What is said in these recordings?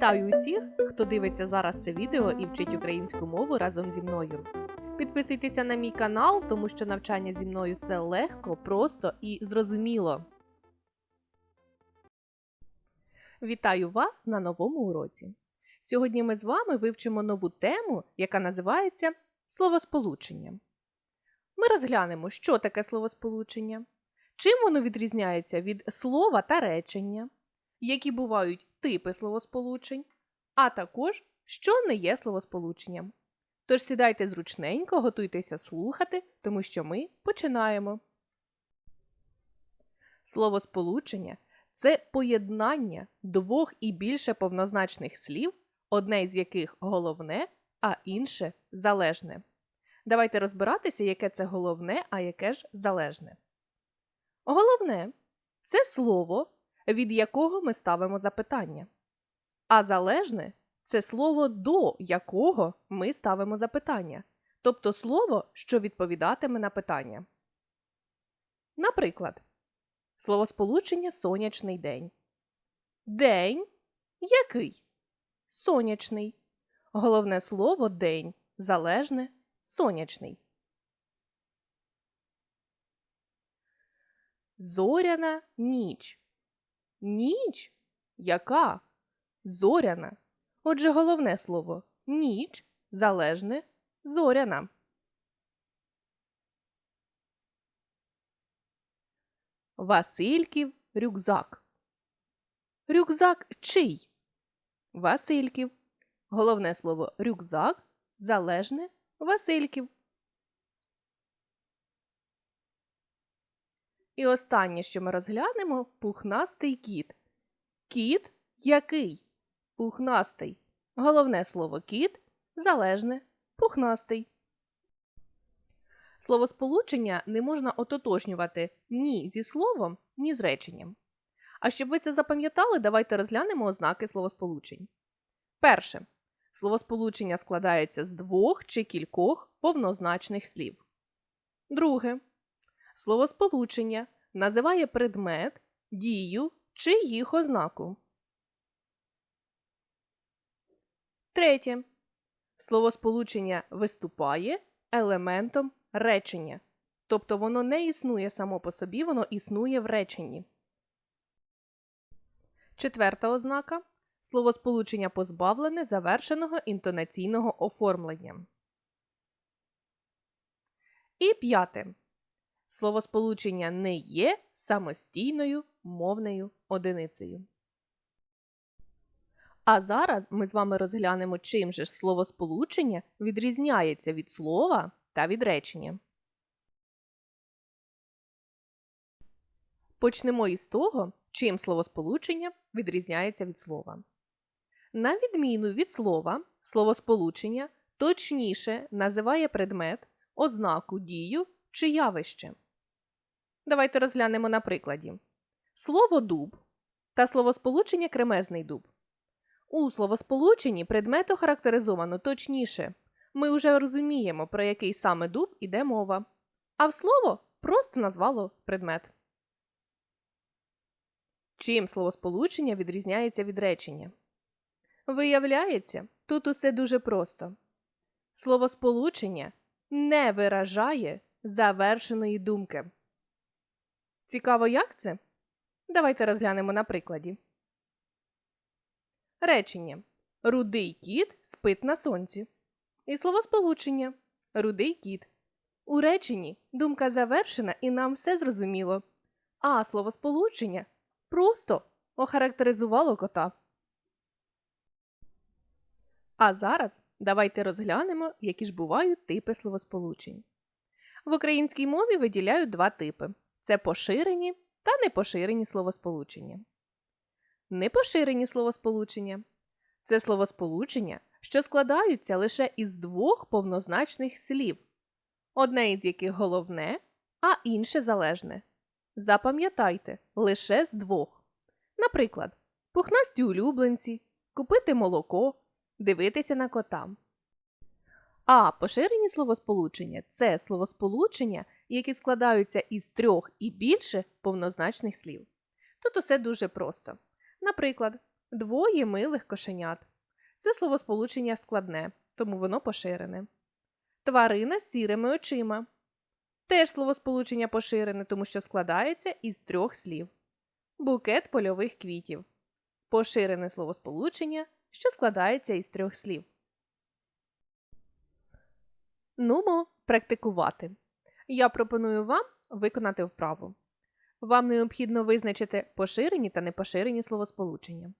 Вітаю усіх, хто дивиться зараз це відео і вчить українську мову разом зі мною. Підписуйтеся на мій канал, тому що навчання зі мною це легко, просто і зрозуміло. Вітаю вас на новому уроці. Сьогодні ми з вами вивчимо нову тему, яка називається словосполучення. Ми розглянемо, що таке словосполучення, чим воно відрізняється від слова та речення, які бувають типи словосполучень, а також що не є словосполученням. Тож сідайте зручненько, готуйтеся слухати, тому що ми починаємо. Словосполучення це поєднання двох і більше повнозначних слів, одне з яких головне, а інше залежне. Давайте розбиратися, яке це головне, а яке ж залежне. Головне це слово, від якого ми ставимо запитання. А залежне це слово, до якого ми ставимо запитання, тобто слово, що відповідатиме на питання. Наприклад, словосполучення сонячний день. День який? Сонячний. Головне слово день залежне сонячний. Зоряна ніч. Ніч? Яка? Зоряна. Отже, головне слово ніч залежне зоряна. Васильків рюкзак. Рюкзак чий? Васильків. Головне слово рюкзак залежне Васильків. І останнє, що ми розглянемо, пухнастий кіт. Кіт який? Пухнастий. Головне слово кіт залежне пухнастий. Словосполучення не можна ототожнювати ні зі словом, ні з реченням. А щоб ви це запам'ятали, давайте розглянемо ознаки словосполучень. Перше. Словосполучення складається з двох чи кількох повнозначних слів. Друге. Словосполучення називає предмет, дію чи їх ознаку. Третє. Словосполучення виступає елементом речення. Тобто воно не існує само по собі, воно існує в реченні. Четверта ознака словосполучення позбавлене завершеного інтонаційного оформлення. І п'яте. Словосполучення не є самостійною мовною одиницею. А зараз ми з вами розглянемо, чим же ж словосполучення відрізняється від слова та від речення. Почнемо із того, чим словосполучення відрізняється від слова. На відміну від слова, словосполучення точніше називає предмет, ознаку дію чи явище. Давайте розглянемо на прикладі. Слово дуб та словосполучення кремезний дуб. У словосполученні предмет охарактеризовано точніше. Ми вже розуміємо, про який саме дуб іде мова. А в слово просто назвало предмет. Чим словосполучення відрізняється від речення? Виявляється, тут усе дуже просто. Словосполучення не виражає завершеної думки. Цікаво, як це? Давайте розглянемо на прикладі. Речення Рудий кіт спить на сонці. І словосполучення Рудий кіт. У реченні думка завершена і нам все зрозуміло. А словосполучення просто охарактеризувало кота. А зараз давайте розглянемо, які ж бувають типи словосполучень. В українській мові виділяють два типи: це поширені та непоширені словосполучення. Непоширені словосполучення це словосполучення, що складаються лише із двох повнозначних слів, одне із яких головне, а інше залежне. Запам'ятайте лише з двох. Наприклад, пухнасті улюбленці, купити молоко, дивитися на кота. А поширені словосполучення це словосполучення, які складаються із трьох і більше повнозначних слів. Тут усе дуже просто. Наприклад, Двоє милих кошенят. Це словосполучення складне, тому воно поширене. Тварина з сірими очима. Теж словосполучення поширене, тому що складається із трьох слів. Букет польових квітів. Поширене словосполучення, що складається із трьох слів. Нумо практикувати. Я пропоную вам виконати вправу. Вам необхідно визначити поширені та непоширені словосполучення.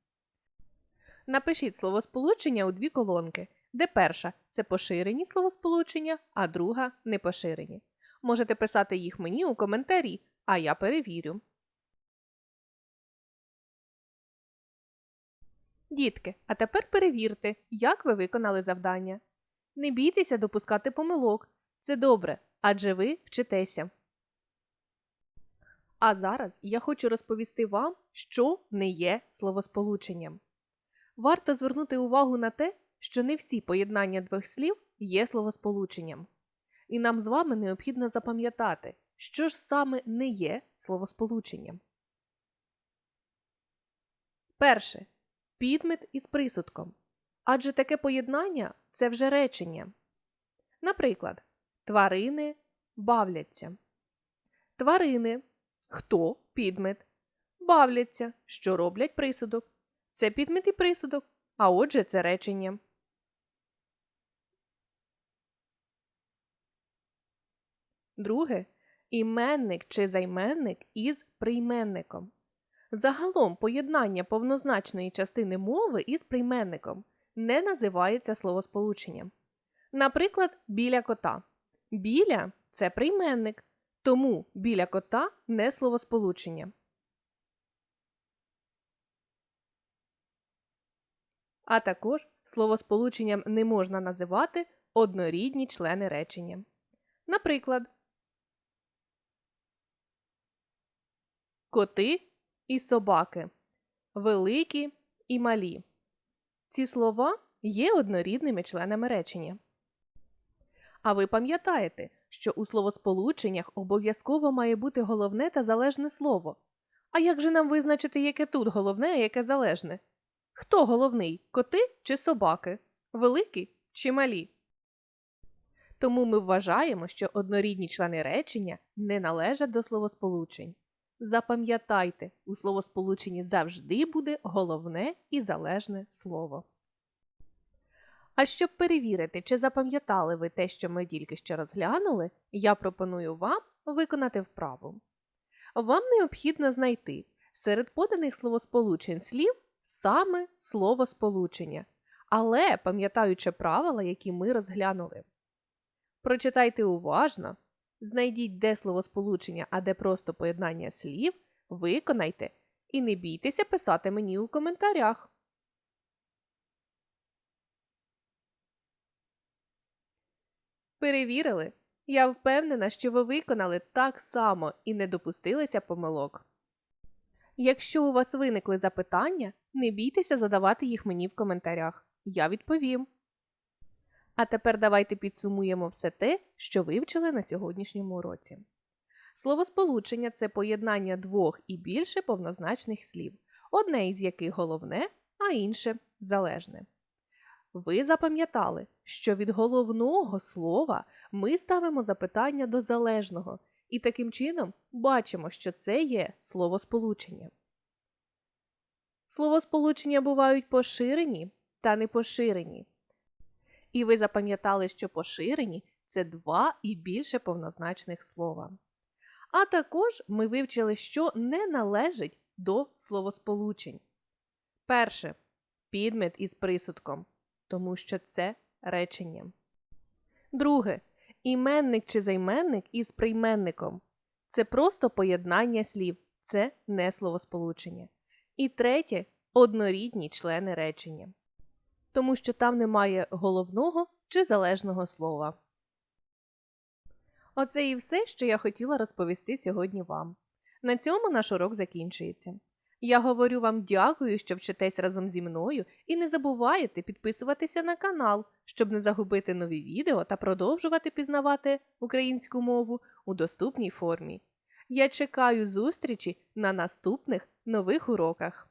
Напишіть словосполучення у дві колонки, де перша це поширені словосполучення, а друга непоширені. Можете писати їх мені у коментарі, а я перевірю. Дітки, а тепер перевірте, як ви виконали завдання. Не бійтеся допускати помилок. Це добре, адже ви вчитеся. А зараз я хочу розповісти вам, що не є словосполученням. Варто звернути увагу на те, що не всі поєднання двох слів є словосполученням. І нам з вами необхідно запам'ятати, що ж саме не є словосполученням. Перше. Підмет із присудком. Адже таке поєднання це вже речення. Наприклад, тварини бавляться. Тварини хто підмет, бавляться, що роблять присудок. Це підмет і присудок, а отже, це речення. Друге іменник чи займенник із прийменником. Загалом поєднання повнозначної частини мови із прийменником не називається словосполученням. Наприклад, біля кота. Біля це прийменник, тому біля кота не словосполучення. А також словосполученням не можна називати однорідні члени речення. Наприклад, коти і собаки, великі і малі. Ці слова є однорідними членами речення. А ви пам'ятаєте, що у словосполученнях обов'язково має бути головне та залежне слово. А як же нам визначити, яке тут головне, а яке залежне? Хто головний коти чи собаки? Великі чи малі? Тому ми вважаємо, що однорідні члени речення не належать до словосполучень. Запам'ятайте, у словосполученні завжди буде головне і залежне слово. А щоб перевірити, чи запам'ятали ви те, що ми тільки що розглянули, я пропоную вам виконати вправу. Вам необхідно знайти серед поданих словосполучень слів саме словосполучення, але пам'ятаючи правила, які ми розглянули. Прочитайте уважно, знайдіть де словосполучення, а де просто поєднання слів, виконайте і не бійтеся писати мені у коментарях. Перевірили? Я впевнена, що ви виконали так само і не допустилися помилок. Якщо у вас виникли запитання, не бійтеся задавати їх мені в коментарях. Я відповім. А тепер давайте підсумуємо все те, що вивчили на сьогоднішньому уроці. Словосполучення це поєднання двох і більше повнозначних слів, одне із яких головне, а інше залежне. Ви запам'ятали, що від головного слова ми ставимо запитання до залежного, і таким чином бачимо, що це є словосполучення. Словосполучення бувають поширені та непоширені. І ви запам'ятали, що поширені це два і більше повнозначних слова. А також ми вивчили, що не належить до словосполучень. Перше підмет із присудком тому що це речення. Друге іменник чи займенник із прийменником. Це просто поєднання слів, це не словосполучення. І третє однорідні члени речення. Тому що там немає головного чи залежного слова. Оце і все, що я хотіла розповісти сьогодні вам. На цьому наш урок закінчується. Я говорю вам дякую, що вчитесь разом зі мною, і не забувайте підписуватися на канал, щоб не загубити нові відео та продовжувати пізнавати українську мову у доступній формі. Я чекаю зустрічі на наступних нових уроках.